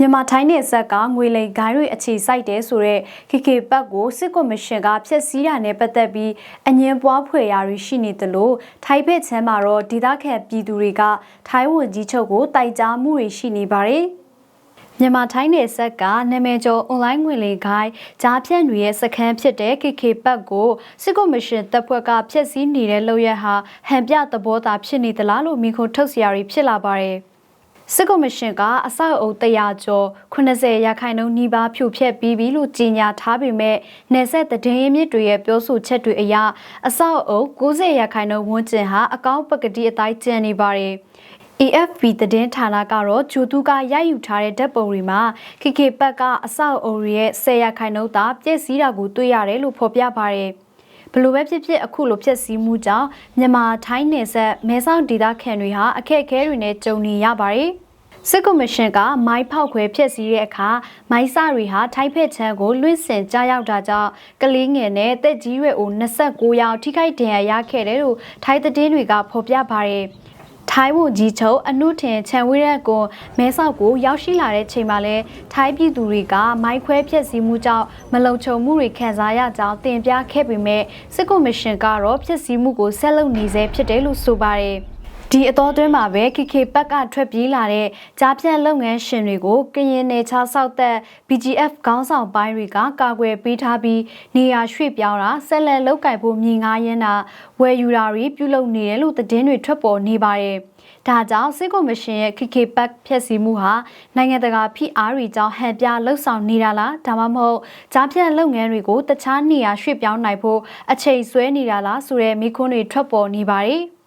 မြန်မာထိုင်းနယ်ဆက်ကငွေလိမ်ဂိုင်းတွေအခြေစိုက်တယ်ဆိုတော့ KK ဘတ်ကိုစစ်ကော်မရှင်ကဖျက်ဆီးတာနဲ့ပတ်သက်ပြီးအငင်းပွားဖွယ်ရာတွေရှိနေသလိုထိုင်းဘက်ချမ်းမှာတော့ဒေသခံပြည်သူတွေကထိုင်းဝန်ကြီးချုပ်ကိုတိုက်ကြားမှုတွေရှိနေပါတယ်။မြန်မာထိုင်းနယ်ဆက်ကနာမည်ကျော်အွန်လိုင်းငွေလိမ်ဂိုင်းကြားဖြန့်တွေရဲ့စခန်းဖြစ်တဲ့ KK ဘတ်ကိုစစ်ကော်မရှင်တပ်ဖွဲ့ကဖျက်ဆီးနေတဲ့လုပ်ရဟာဟန်ပြသဘောသားဖြစ်နေသလားလို့မိခုထုတ်စရာတွေဖြစ်လာပါတယ်။ စစ်ကော်မရှင်ကအဆောက်အုပ်100ကျော်80ရာခိုင်နှုန်းနှီးပါးဖြိုဖျက်ပြီးပြီလို့ကြေညာထားပေမဲ့နယ်ဆက်တည်င်းမြစ်တွေရဲ့ပြောဆိုချက်တွေအရအဆောက်အုပ်90ရာခိုင်နှုန်းဝန်းကျင်ဟာအကောင့်ပကတိအတိုင်းကျန်နေပါတယ်။ AFP သတင်းဌာနကတော့ဂျိုတူကရယူထားတဲ့ဓာတ်ပုံတွေမှာ KK ဘက်ကအဆောက်အုံရဲ့10ရာခိုင်နှုန်းသာပြည့်စည်တာကိုတွေ့ရတယ်လို့ဖော်ပြပါတယ်။ ဘလို့ပဲဖြစ်ဖြစ်အခုလိုဖြစ်စည်းမှုကြောင့်မြန်မာထိုင်းနယ်ဆက်မဲဆောက်ဒေသခံတွေဟာအခက်အခဲတွေနဲ့ကြုံနေရပါတယ်စစ်ကော်မရှင်ကမိုင်းဖောက်ခွဲဖျက်ဆီးတဲ့အခါမိုင်းစတွေဟာထိုက်ဖက်ချမ်းကိုလွင့်စင်ကြားရောက်တာကြောင့်ကလေးငယ်နဲ့တက်ကြီးရွယ်အို29ယောက်ထိခိုက်ဒဏ်ရာရခဲ့တယ်လို့ထိုင်းသတင်းတွေကဖော်ပြပါတယ်။ ထိုင်းဝန်ကြီးချုပ်အနုထင်ချန်ဝိရက်ကိုမဲဆောက်ကိုရောက်ရှိလာတဲ့ချိန်မှာလဲထိုင်းပြည်သူတွေကမိုက်ခွဲဖျက်ဆီးမှုကြောင့်မလုံခြုံမှုတွေခံစားရကြောင်းတင်ပြခဲ့ပေမဲ့စစ်ကော်မရှင်ကတော့ဖျက်ဆီးမှုကိုဆက်လုပ်နေဆဲဖြစ်တယ်လို့ဆိုပါတယ်။ ဒီအတော်တွင်းမှာပဲ KK ဘက်ကထွက်ပြေးလာတဲ့ကြားပြန့်လုပ်ငန်းရှင်တွေကိုကရင်နယ်ခြားဆောက်သက် BGF ခေါင်းဆောင်ပိုင်းတွေကကာကွယ်ပေးထားပြီးနေရာရွှေ့ပြောင်းတာဆက်လက်လုပ်ကိုင်ဖို့မြင်ငားရင်းတာဝယ်ယူတာတွေပြုလုပ်နေတယ်လို့သတင်းတွေထွက်ပေါ်နေပါတယ်။ဒါကြောင့်စစ်ကော်မရှင်ရဲ့ KK ဘက်ဖျက်ဆီးမှုဟာနိုင်ငံတကာဖိအားတွေကြောင့်ဟန်ပြလှုပ်ဆောင်နေတာလားဒါမှမဟုတ်ကြားပြန့်လုပ်ငန်းတွေကိုတခြားနေရာရွှေ့ပြောင်းနိုင်ဖို့အချိန်ဆွဲနေတာလားဆိုတဲ့မိခွန်းတွေထွက်ပေါ်နေပါတယ်။